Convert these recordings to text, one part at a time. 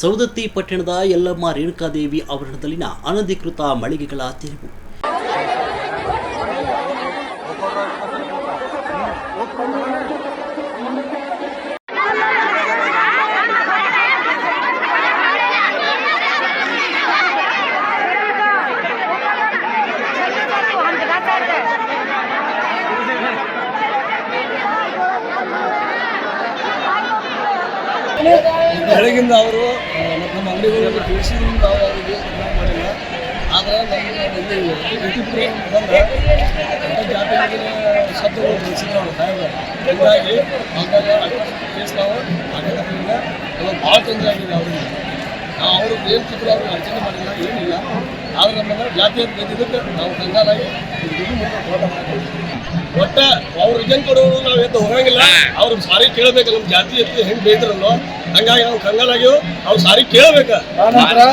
ಸೌದತ್ತಿ ಪಟ್ಟಣದ ಯಲ್ಲಮ್ಮ ರೇಣುಕಾದೇವಿ ಆವರಣದಲ್ಲಿನ ಅನಧಿಕೃತ ಮಳಿಗೆಗಳ ತೆರವು. ಬೆಳಗಿಂದ ಅವರು ನಮ್ಮ ತಿಳಿಸಿ ನಾವು ಅವರಿಗೆ ಮಾಡಿಲ್ಲ. ಆದರೆ ನಮಗೆ ಇಲ್ಲಿ ಬಂದ ಜಾತಿಗೆ ಶಬ್ದಗಳು ತಿಳಿಸಿದ್ರು ಸಾಹೇಬ್ರು ಹೀಗಾಗಿ ಹಾಗಾಗಿ ಕೇಸ್ ನಾವು ಆಗದ್ರಿಂದ ಎಲ್ಲ ಭಾಳ ತೊಂದರೆ ಆಗಿದೆ ಅವರಿಗೆ. ನಾವು ಅವರು ಏನು ಚಿತ್ರ ಅವ್ರಿಗೆ ಅರ್ಚನೆ ಮಾಡಿಲ್ಲ, ಏನಿಲ್ಲ. ಆದರೆ ನಮ್ಮ ಜಾತಿ ಅಂತ ಗೆದ್ದಿದ್ದಕ್ಕೆ ನಾವು ಕಂಗಾಲಾಗಿ ದುಡ್ಡು ಮುಟ್ಟ ಹೋರಾಟ ಮಾಡ್ತೀವಿ. ಅವ್ರ ರಿಜನ್ ಕೊಡೋರು ನಾವ್ ಎದ್ದು ಹೋಗಂಗಿಲ್ಲ. ಅವ್ರ ಸಾರಿ ಕೇಳ್ಬೇಕು ನಮ್ ಜಾತಿ ಎತ್ತಿ ಹೆಂಗ್ ಬೇಯ್ತಾರಲ್ಲೋ. ಹಂಗಾಗಿ ನಾವು ಕಂಗಾಲಾಗಿ ಅವ್ರು ಸಾರಿ ಕೇಳ್ಬೇಕ.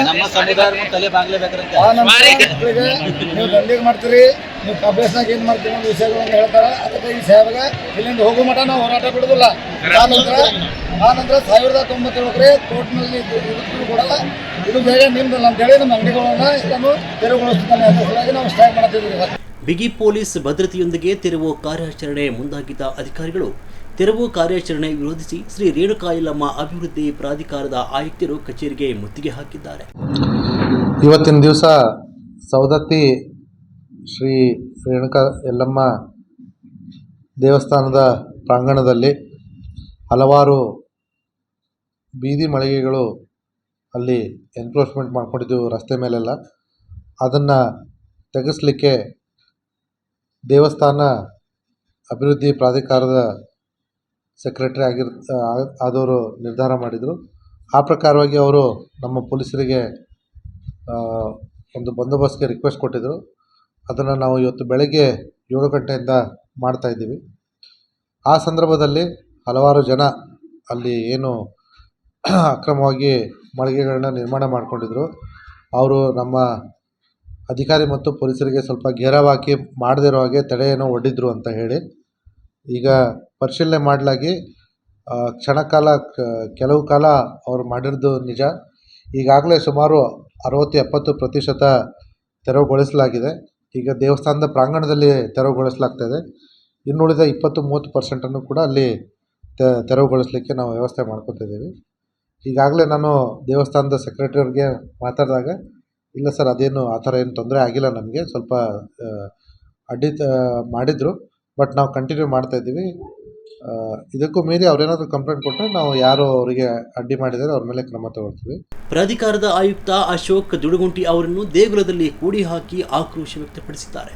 ನಮ್ಮ ಸಮುದಾಯ ತಲೆ ಆ ನಮ್ಮ ಮಕ್ಕಳಿಗೆ ನೀವು ದಂಧೆಗೆ ಮಾಡ್ತೀರಿ ನೀವು ಅಭ್ಯಾಸನಾಗ ಏನು ಮಾಡ್ತೀರಿ ಅನ್ನೋ ವಿಷಯಗಳನ್ನ ಹೇಳ್ತಾರ. ಅದಕ್ಕೆ ಈ ಸಾಹೇಬ್ಗ ಇಲ್ಲಿಂದ ಹೋಗೋ ಮಠ ನಾವು ಹೋರಾಟ ಬಿಡುದಿಲ್ಲ. ಆ ಆನಂತರ ಆ ನಂತರ ಸಾವಿರದ ತೊಂಬತ್ತೇಳಕ್ಕೆ ಕೋರ್ಟ್ನಲ್ಲಿ ಇದಕ್ಕೂ ಕೂಡ ಇದು ಬೇಗ ನಿಮ್ದು ಅಂತೇಳಿ ನಮ್ಮ ಅಂಗಡಿಗಳನ್ನ ಇದನ್ನು ತೆರವುಗೊಳಿಸ್ತಾನೆ ಅಂತ ಸಲುವಾಗಿ ನಾವು ಸ್ಟ್ರೈಕ್ ಮಾಡ್ತಿದ್ದೀವಿ. ಬಿಗಿ ಪೊಲೀಸ್ ಭದ್ರತೆಯೊಂದಿಗೆ ತೆರವು ಕಾರ್ಯಾಚರಣೆ ಮುಂದಾಗಿದ್ದ ಅಧಿಕಾರಿಗಳು ತೆರವು ಕಾರ್ಯಾಚರಣೆ ವಿರೋಧಿಸಿ ಶ್ರೀ ರೇಣುಕಾಯಿಲಮ್ಮ ಅಭಿವೃದ್ಧಿ ಪ್ರಾಧಿಕಾರದ ಆಯುಕ್ತರು ಕಚೇರಿಗೆ ಮುತ್ತಿಗೆ ಹಾಕಿದ್ದಾರೆ. ಇವತ್ತಿನ ದಿವಸ ಸವದತ್ತಿ ಶ್ರೀ ರೇಣುಕಾ ಯಲ್ಲಮ್ಮ ದೇವಸ್ಥಾನದ ಪ್ರಾಂಗಣದಲ್ಲಿ ಹಲವಾರು ಬೀದಿ ಮಳಿಗೆಗಳು ಅಲ್ಲಿ ಎನ್ಕ್ರೋಚ್ಮೆಂಟ್ ಮಾಡ್ಕೊಂಡಿದ್ದೆವು ರಸ್ತೆ ಮೇಲೆಲ್ಲ. ಅದನ್ನು ತೆಗೆಸಲಿಕ್ಕೆ ದೇವಸ್ಥಾನ ಅಭಿವೃದ್ಧಿ ಪ್ರಾಧಿಕಾರದ ಸೆಕ್ರೆಟರಿ ಆಗಿರ್ ಆದವರು ನಿರ್ಧಾರ ಮಾಡಿದರು. ಆ ಪ್ರಕಾರವಾಗಿ ಅವರು ನಮ್ಮ ಪೊಲೀಸರಿಗೆ ಒಂದು ಬಂದೋಬಸ್ತ್ಗೆ ರಿಕ್ವೆಸ್ಟ್ ಕೊಟ್ಟಿದ್ದರು ಅದನ್ನು ನಾವು ಇವತ್ತು ಬೆಳಗ್ಗೆ ಏಳು ಗಂಟೆಯಿಂದ ಮಾಡ್ತಾಯಿದ್ದೀವಿ ಆ ಸಂದರ್ಭದಲ್ಲಿ ಹಲವಾರು ಜನ ಅಲ್ಲಿ ಏನು ಅಕ್ರಮವಾಗಿ ಮಳಿಗೆಗಳನ್ನ ನಿರ್ಮಾಣ ಮಾಡಿಕೊಂಡಿದ್ರು. ಅವರು ನಮ್ಮ ಅಧಿಕಾರಿ ಮತ್ತು ಪೊಲೀಸರಿಗೆ ಸ್ವಲ್ಪ ಘೇರಾವ್ ಹಾಕಿ ಮಾಡದಿರೋ ಹಾಗೆ ತಡೆಯನ್ನು ಒಡ್ಡಿದ್ರು ಅಂತ ಹೇಳಿ ಈಗ ಪರಿಶೀಲನೆ ಮಾಡಲಾಗಿ ಕ್ಷಣಕಾಲ ಕೆಲವು ಕಾಲ ಅವರು ಮಾಡಿರೋದು ನಿಜ. ಈಗಾಗಲೇ ಸುಮಾರು ಅರವತ್ತು, ಎಪ್ಪತ್ತು ಪ್ರತಿಶತ ತೆರವುಗೊಳಿಸಲಾಗಿದೆ. ಈಗ ದೇವಸ್ಥಾನದ ಪ್ರಾಂಗಣದಲ್ಲಿ ತೆರವುಗೊಳಿಸಲಾಗ್ತಾಯಿದೆ ಇನ್ನುಳಿದ ಇಪ್ಪತ್ತು, ಮೂವತ್ತು ಪರ್ಸೆಂಟನ್ನು ಕೂಡ ಅಲ್ಲಿ ತೆರವುಗೊಳಿಸಲಿಕ್ಕೆ ನಾವು ವ್ಯವಸ್ಥೆ ಮಾಡ್ಕೊತಿದ್ದೀವಿ ಈಗಾಗಲೇ ನಾನು ದೇವಸ್ಥಾನದ ಸೆಕ್ರೆಟರಿ ಅವ್ರಿಗೆ ಮಾತಾಡಿದಾಗ ಇಲ್ಲ ಸರ್ ಅದೇನು ಆ ಥರ ಏನು ತೊಂದರೆ ಆಗಿಲ್ಲ ನಮಗೆ. ಸ್ವಲ್ಪ ಅಡ್ಡಿ ತ ಮಾಡಿದರು. ಬಟ್ ನಾವು ಕಂಟಿನ್ಯೂ ಮಾಡ್ತಾಯಿದ್ದೀವಿ ಇದಕ್ಕೂ ಮೀರಿ ಅವ್ರೇನಾದರೂ ಕಂಪ್ಲೇಂಟ್ ಕೊಟ್ಟರೆ ನಾವು ಯಾರು ಅವರಿಗೆ ಅಡ್ಡಿ ಮಾಡಿದರೆ ಅವ್ರ ಮೇಲೆ ಕ್ರಮ ತಗೊಳ್ತೀವಿ. ಪ್ರಾಧಿಕಾರದ ಆಯುಕ್ತ ಅಶೋಕ್ ದುಡುಗುಂಟಿ ಅವರನ್ನು ದೇಗುಲದಲ್ಲಿ ಕೂಡಿ ಹಾಕಿ ಆಕ್ರೋಶ ವ್ಯಕ್ತಪಡಿಸಿದ್ದಾರೆ.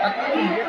Tá tudo bem, né?